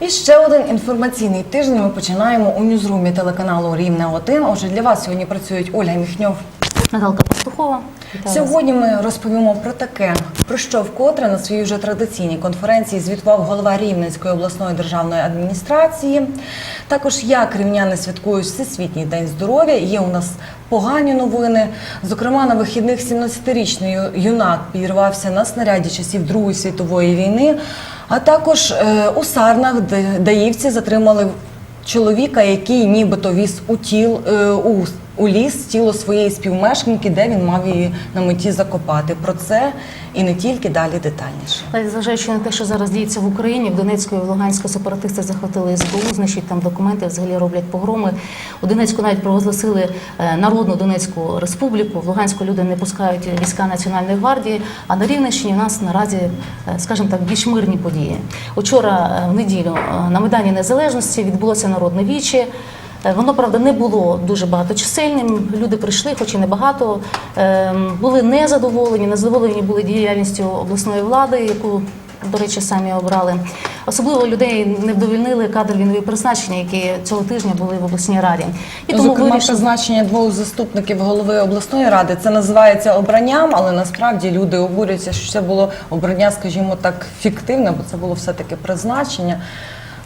І ще один інформаційний тиждень ми починаємо у ньюзрумі телеканалу Рівне 1 Отже, для вас сьогодні працюють Ольга Міхньов. Наталка Пастухова. Сьогодні ми розповімо про таке, про що вкотре на своїй вже традиційній конференції звітував голова Рівненської обласної державної адміністрації. Також як рівняни святкують Всесвітній день здоров'я. Є у нас погані новини. Зокрема, на вихідних 17-річний юнак підірвався на снаряді часів Другої світової війни. А також е, у Сарнах, даївці затримали чоловіка, який нібито віз у тіл е, у, у ліс тіло своєї співмешканки, де він мав її на меті закопати. Про це і не тільки далі детальніше. Але зважаючи на те, що зараз діється в Україні, в Донецьку і в Луганську сепаратисти захватили СБУ, знищують там документи, взагалі роблять погроми. У Донецьку навіть провозгласили е, Народну Донецьку Республіку. В Луганську люди не пускають війська Національної гвардії. А на Рівненщині у нас наразі, е, скажімо так, більш мирні події. Учора е, в неділю на Майдані Незалежності відбулося народне віче. Е, Воно правда не було дуже багаточисельним. Люди прийшли, хоч і небагато. Ем, Були незадоволені, незадоволені були діяльністю обласної влади, яку, до речі, самі обрали. Особливо людей не вдовільнили кадрові нові призначення, які цього тижня були в обласній раді. І тому Зокрема, вирішили. призначення двох заступників голови обласної ради це називається обранням, але насправді люди обурюються, що це було обрання, скажімо так, фіктивне, бо це було все-таки призначення.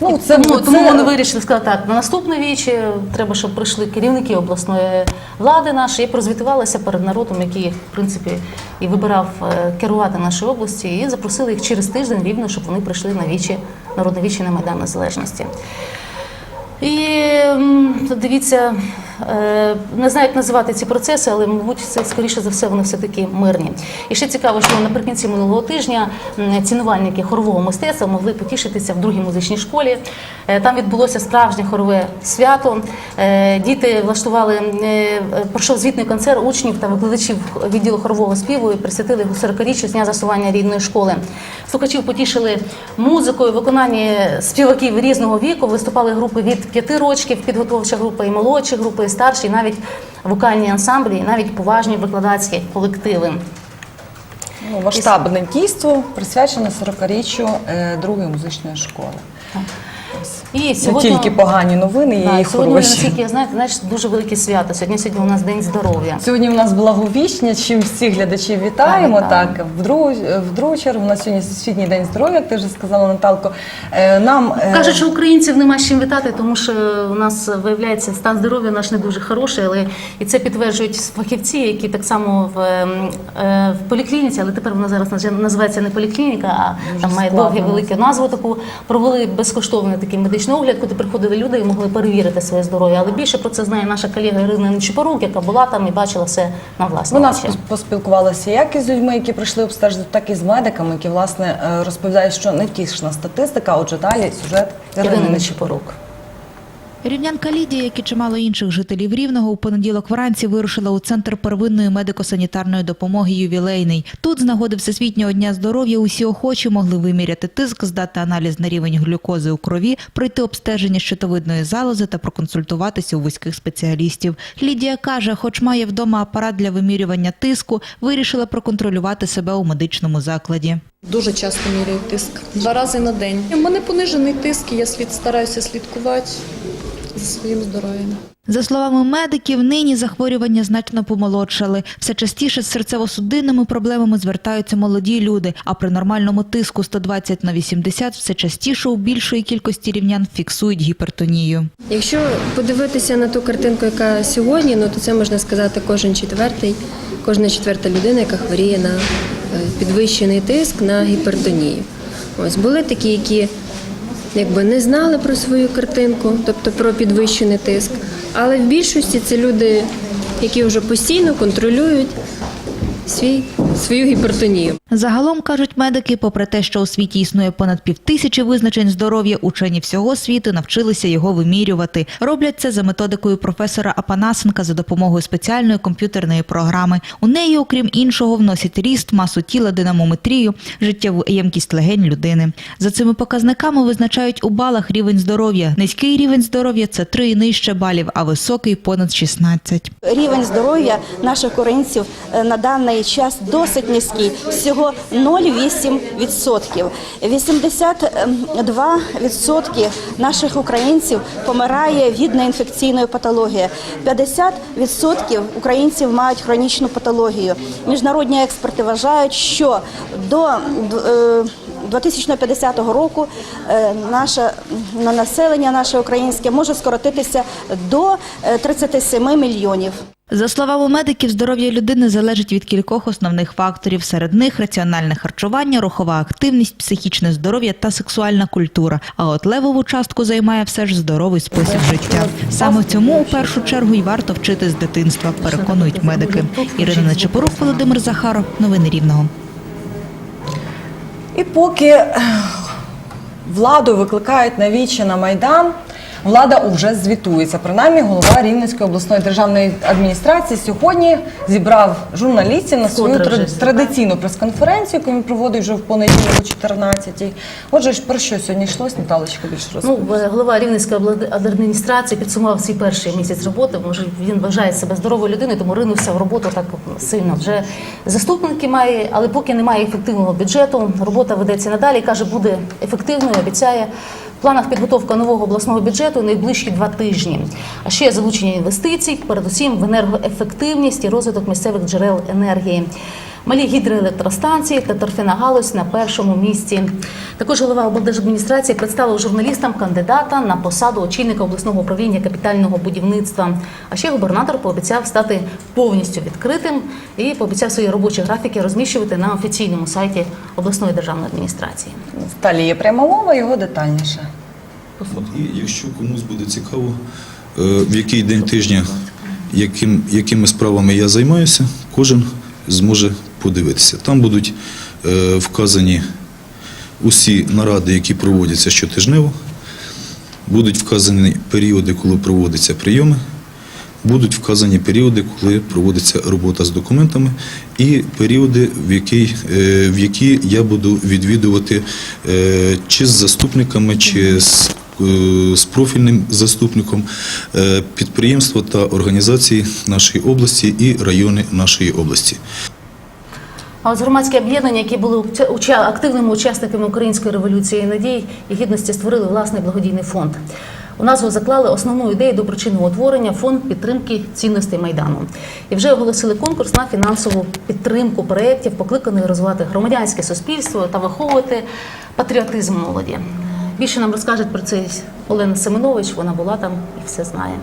Ну, це, тому, це- тому вони вирішили сказати так, на наступне віче треба, щоб прийшли керівники обласної влади нашої і прозвітувалися перед народом, який в принципі і вибирав е, керувати нашою області, і запросили їх через тиждень рівно, щоб вони прийшли на вічі, народне вічі на Майдан Незалежності. І дивіться, е, не знаю, як називати ці процеси, але мабуть, це скоріше за все вони все таки мирні. І ще цікаво, що наприкінці минулого тижня цінувальники хорового мистецтва могли потішитися в другій музичній школі. Е, Там відбулося справжнє хорове свято. Е, Діти влаштували пройшов звітний концерт учнів та викладачів відділу хорового співу і присвятили 40-річчю з дня заснування рідної школи. Слухачів потішили музикою, виконанні співаків різного віку. Виступали групи від 5 рочків підготовча група і молодші групи, і старші, і навіть вокальні ансамблі, і навіть поважні викладацькі колективи. ну, масштабне дійство присвячене 40-річчю е, другої музичної школи. І Не сьогодні тільки погані новини, є і сьогодні, хороші. наскільки я знаю, знаєш, дуже велике свято. Сьогодні сьогодні у нас день здоров'я. Сьогодні у нас благовіщення, чим всіх глядачів вітаємо. Так, Так, вітаємо. в другу в другу чергу у нас сьогодні Всесвітній день здоров'я, як ти вже сказала, Наталко. Е, Нам е, Кажуть, що українців нема з чим вітати, тому що у нас виявляється стан здоров'я наш не дуже хороший, але і це підтверджують фахівці, які так само в, ем, е, в поліклініці, але тепер вона зараз називається не поліклініка, а Дуже там має складно довгу велику назву таку. Провели безкоштовний такий медичний огляд, куди приходили люди і могли перевірити своє здоров'я. Але більше про це знає наша колега Ірина Нечіпорук, яка була там і бачила все на власні Вона очі. поспілкувалася як із людьми, які прийшли обстежити, так і з медиками, які власне е, розповідають, що не тішна статистика. Отже, далі сюжет Ірини. Нечипорук. Рівнянка Лідія, як і чимало інших жителів Рівного, у понеділок вранці вирушила у центр первинної медико-санітарної допомоги ювілейний. Тут з нагоди Всесвітнього дня здоров'я усі охочі могли виміряти тиск, здати аналіз на рівень глюкози у крові, пройти обстеження щитовидної залози та проконсультуватися у вузьких спеціалістів. Лідія каже, хоч має вдома апарат для вимірювання тиску, вирішила проконтролювати себе у медичному закладі. Дуже часто міряю тиск. Два рази на день. У мене понижений тиск, я слід стараюся слідкувати за своїм здоров'ям. За словами медиків, нині захворювання значно помолодшали. Все частіше з серцево-судинними проблемами звертаються молоді люди, а при нормальному тиску 120 на 80 все частіше у більшої кількості рівнян фіксують гіпертонію. Якщо подивитися на ту картинку, яка сьогодні, ну то це можна сказати кожен четвертий, кожна четверта людина, яка хворіє на е, підвищений тиск на гіпертонію. Ось були такі, які якби не знали про свою картинку, тобто про підвищений тиск. Але в більшості це люди, які вже постійно контролюють свій, свою гіпертонію. Загалом кажуть медики, попри те, що у світі існує понад півтисячі визначень здоров'я, учені всього світу навчилися його вимірювати. Роблять це за методикою професора Апанасенка за допомогою спеціальної комп'ютерної програми. У неї, окрім іншого, вносять ріст, масу тіла, динамометрію, життєву ємкість легень людини. За цими показниками визначають у балах рівень здоров'я. Низький рівень здоров'я це 3 і нижче балів, а високий понад 16. Рівень здоров'я наших українців е, на даний час досить низький, всього 0,8%. 82% наших українців помирає від неінфекційної патології. 50% українців мають хронічну патологію. Міжнародні експерти вважають, що до е, 2050 року е, наше на населення наше українське може скоротитися до е, 37 мільйонів. За словами медиків, здоров'я людини залежить від кількох основних факторів. Серед них раціональне харчування, рухова активність, психічне здоров'я та сексуальна культура. А от левову частку займає все ж здоровий спосіб життя. Саме цьому у першу чергу й варто вчити з дитинства, переконують медики. Ірина Нечепорук, Володимир Захаров. Новини Рівного. І поки владу викликають на вічі на Майдан, влада уже звітується. Принаймні, голова Рівненської обласної державної адміністрації сьогодні зібрав журналістів на свою вже традиційну прес-конференцію, яку він проводить вже в понеділок о 14-й. Отже, ж про що сьогодні йшлось, Наталочка більше Ну, розповідає. голова Рівненської адміністрації підсумував свій перший місяць роботи. Може, він вважає себе здоровою людиною, тому ринувся в роботу так сильно. Вже заступники має, але поки немає ефективного бюджету, робота ведеться надалі. Каже, буде ефективною. Обіцяє планах підготовка нового обласного бюджету найближчі два тижні. А ще залучення інвестицій, передусім в енергоефективність і розвиток місцевих джерел енергії. Малі гідроелектростанції та торфяна галузь на першому місці. Також голова облдержадміністрації представив журналістам кандидата на посаду очільника обласного управління капітального будівництва. А ще губернатор пообіцяв стати повністю відкритим і пообіцяв свої робочі графіки розміщувати на офіційному сайті обласної державної адміністрації. Далі є пряма мова, його детальніше. І якщо комусь буде цікаво, е, в який день тижня, яким, якими справами я займаюся, кожен зможе подивитися. Там будуть е, вказані усі наради, які проводяться щотижнево, будуть вказані періоди, коли проводяться прийоми, будуть вказані періоди, коли проводиться робота з документами, і періоди, в які, е, в які я буду відвідувати е, чи з заступниками, чи з, з профільним заступником підприємства та організації нашої області і райони нашої області. А от громадські об'єднання, які були активними учасниками української революції надій і гідності, створили власний благодійний фонд. У назву заклали основну ідею доброчинного утворення фонд підтримки цінностей майдану. І вже оголосили конкурс на фінансову підтримку проєктів, покликаних розвивати громадянське суспільство та виховувати патріотизм молоді. Більше нам розкаже про це Олена Семенович. Вона була там і все знає.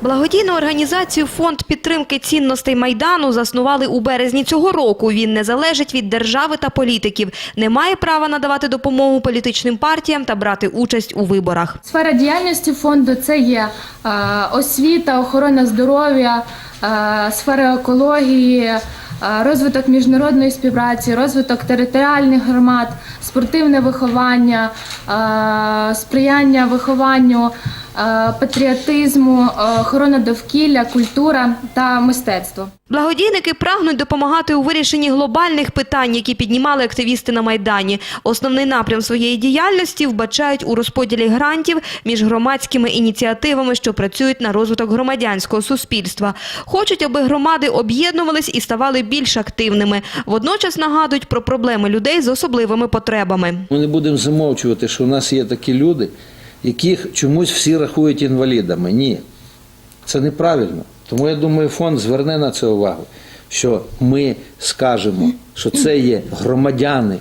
Благодійну організацію Фонд підтримки цінностей Майдану заснували у березні цього року. Він не залежить від держави та політиків, не має права надавати допомогу політичним партіям та брати участь у виборах. Сфера діяльності фонду це є е, освіта, охорона здоров'я, е, сфера екології, е, розвиток міжнародної співпраці, розвиток територіальних громад, спортивне виховання, сприяння вихованню патріотизму, е, охорона довкілля, культура та мистецтво. Благодійники прагнуть допомагати у вирішенні глобальних питань, які піднімали активісти на Майдані. Основний напрям своєї діяльності вбачають у розподілі грантів між громадськими ініціативами, що працюють на розвиток громадянського суспільства. Хочуть, аби громади об'єднувались і ставали більш активними. Водночас нагадують про проблеми людей з особливими потребами. Ми не будемо замовчувати, що у нас є такі люди, яких чомусь всі рахують інвалідами. Ні, це неправильно. Тому я думаю, фонд зверне на це увагу, що ми скажемо, що це є громадяни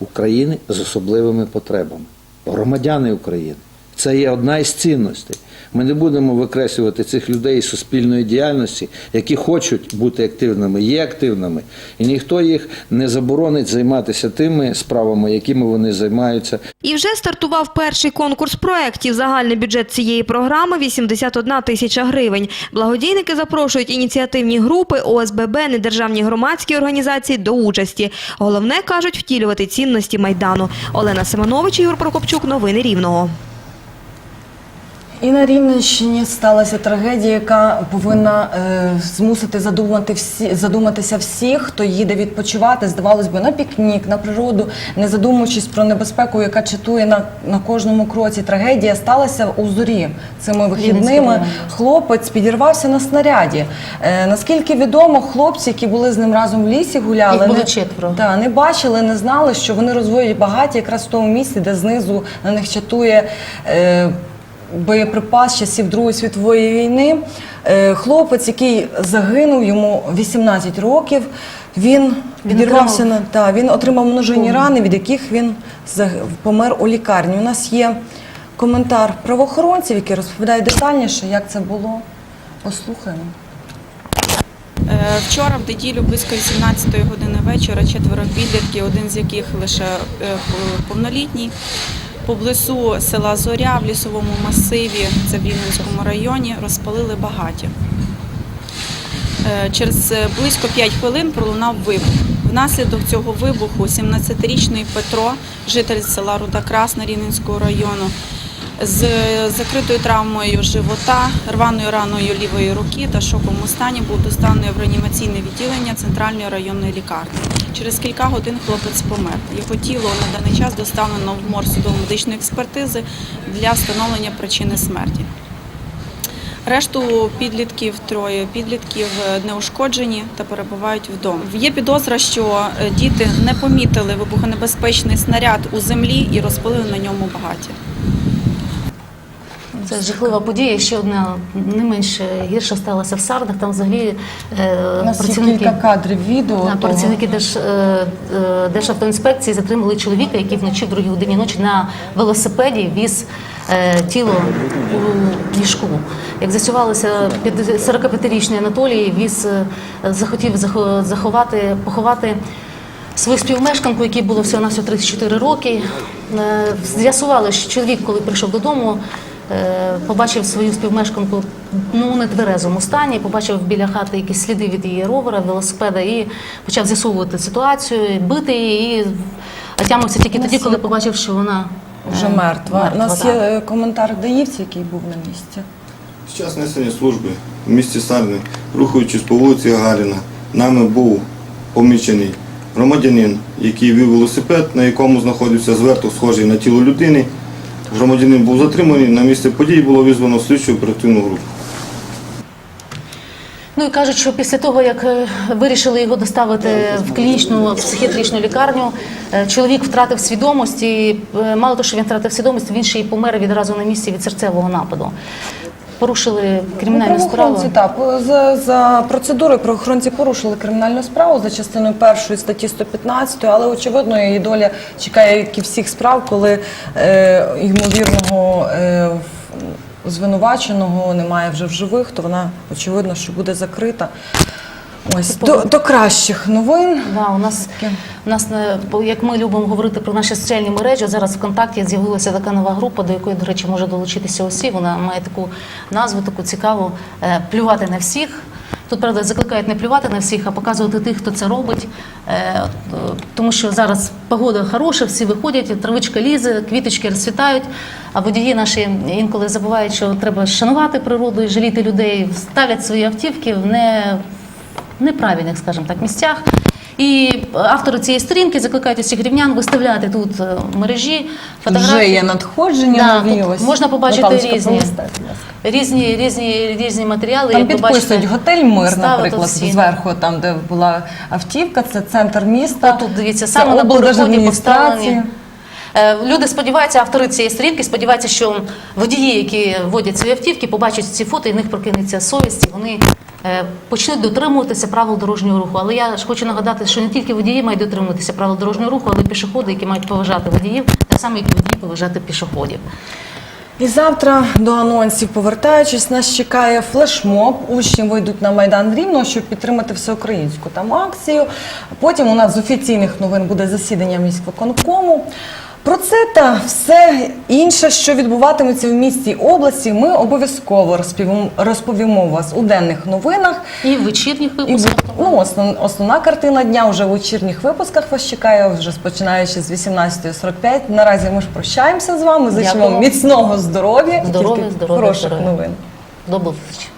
України з особливими потребами. Громадяни України. Це є одна із цінностей. Ми не будемо викреслювати цих людей із суспільної діяльності, які хочуть бути активними, є активними, і ніхто їх не заборонить займатися тими справами, якими вони займаються. І вже стартував перший конкурс проєктів. Загальний бюджет цієї програми – 81 тисяча гривень. Благодійники запрошують ініціативні групи, ОСББ, недержавні громадські організації до участі. Головне, кажуть, втілювати цінності Майдану. Олена Семенович, Ігор Прокопчук. Новини Рівного. І на Рівненщині сталася трагедія, яка повинна е, змусити задумати всі, задуматися всіх, хто їде відпочивати, здавалось би, на пікнік, на природу, не задумуючись про небезпеку, яка читує на, на кожному кроці. Трагедія сталася у зорі цими вихідними. Хлопець підірвався на снаряді. Е, наскільки відомо, хлопці, які були з ним разом в лісі, гуляли, Їх було не, четверо. Да, не бачили, не знали, що вони розводять багаття якраз в тому місці, де знизу на них чатує. Е, Боєприпас часів Другої світової війни. Е, Хлопець, який загинув, йому 18 років. Він відірвався на та він отримав множинні рани, від яких він помер у лікарні. У нас є коментар правоохоронців, які розповідають детальніше, як це було. Послухаємо. Е, Вчора, в неділю, близько 18 години вечора, четверо підлітків, один з яких лише е, повнолітній, поблизу села Зоря в лісовому масиві, це в Рівненському районі, розпалили багаття. Е, Через е, близько 5 хвилин пролунав вибух. Внаслідок цього вибуху 17-річний Петро, житель села Руда Красна Рівненського району, з закритою травмою живота, рваною раною лівої руки та шоковому стані був доставлений в реанімаційне відділення Центральної районної лікарні. Через кілька годин хлопець помер. Його тіло на даний час доставлено в морг судово-медичної експертизи для встановлення причини смерті. Решту підлітків, троє підлітків е, неушкоджені та перебувають вдома. Є підозра, що е, діти не помітили вибухонебезпечний снаряд у землі і розпалили на ньому багаття. Це жахлива подія. Ще одна не менш гірша сталася в Сардах. Там взагалі е, У нас є працівники кілька кадрів відео. Того. працівники Держ, е, е, Державтоінспекції затримали чоловіка, який вночі в другій годині ночі на велосипеді віз е, тіло у мішку. Як з'ясувалося, 45-річний Анатолій віз, е, захотів захо- заховати, поховати свою співмешканку, якій було всього на 34 роки. Е, З'ясували, що чоловік, коли прийшов додому, побачив свою співмешканку ну, у нетверезому стані, побачив біля хати якісь сліди від її ровера, велосипеда і почав з'ясовувати ситуацію, бити її. І отямився тільки тоді, коли побачив, що вона вже е, мертва. У нас так. є е, коментар Даївці, який був на місці. Під час несення служби в місті Сарни, рухаючись по вулиці Гагаріна, нами був помічений громадянин, який вів велосипед, на якому знаходився зверток, схожий на тіло людини. Громадянин був затриманий, на місце подій було визвано слідчу оперативну групу. Ну і кажуть, що після того, як е, вирішили його доставити в клінічну психіатричну лікарню, е, чоловік втратив свідомість і е, мало того, що він втратив свідомість, він ще й помер відразу на місці від серцевого нападу. Порушили кримінальну справу. Так, за, за процедурою правоохоронці порушили кримінальну справу за частиною першої статті 115, але очевидно її доля чекає, як і всіх справ, коли е, ймовірного е, звинуваченого немає вже в живих, то вона очевидно, що буде закрита. Ось до, до кращих новин. Да, у нас, у нас як ми любимо говорити про наші соціальні мережі, зараз ВКонтакті з'явилася така нова група, до якої, до речі, може долучитися усі. Вона має таку назву, таку цікаву е, плювати на всіх. Тут правда закликають не плювати на всіх, а показувати тих, хто це робить. Е, Тому що зараз погода хороша, всі виходять, травичка лізе, квіточки розцвітають. А водії наші інколи забувають, що треба шанувати природу і жаліти людей, ставлять свої автівки не неправильних, скажімо так, місцях. І автори цієї сторінки закликають усіх рівнян виставляти тут е, в мережі фотографії. Вже є надходження Да, нові. тут ось. можна побачити Наталочка, різні. пролистай, будь ласка. Різні, різні, різні матеріали. Там як ви підписують готель Мир, наприклад, всі. зверху, там, де була автівка, це центр міста. Отут, дивіться, саме на переході облдержадміністрації. поставлені. Е, Люди сподіваються, автори цієї сторінки сподіваються, що водії, які водять свої автівки, побачать ці фото і в них прокинеться совість, і вони е, почнуть дотримуватися правил дорожнього руху. Але я ж хочу нагадати, що не тільки водії мають дотримуватися правил дорожнього руху, але й пішоходи, які мають поважати водіїв, так само, як водії поважати пішоходів. І завтра до анонсів повертаючись, нас чекає флешмоб. Учні вийдуть на майдан Рівного, щоб підтримати всеукраїнську там акцію. Потім у нас з офіційних новин буде засідання міськвиконкому. Про це та все інше, що відбуватиметься в місті і області, ми обов'язково розповімо, розповімо вас у денних новинах. І в вечірніх І ну, основ, основна картина дня вже в вечірніх випусках вас чекає, вже починаючи з 18.45. Наразі ми ж прощаємося з вами. Зичимо міцного здоров'я, і Здоров'я, тільки здоров'я, хороших здоров'я. новин. До зустрічі.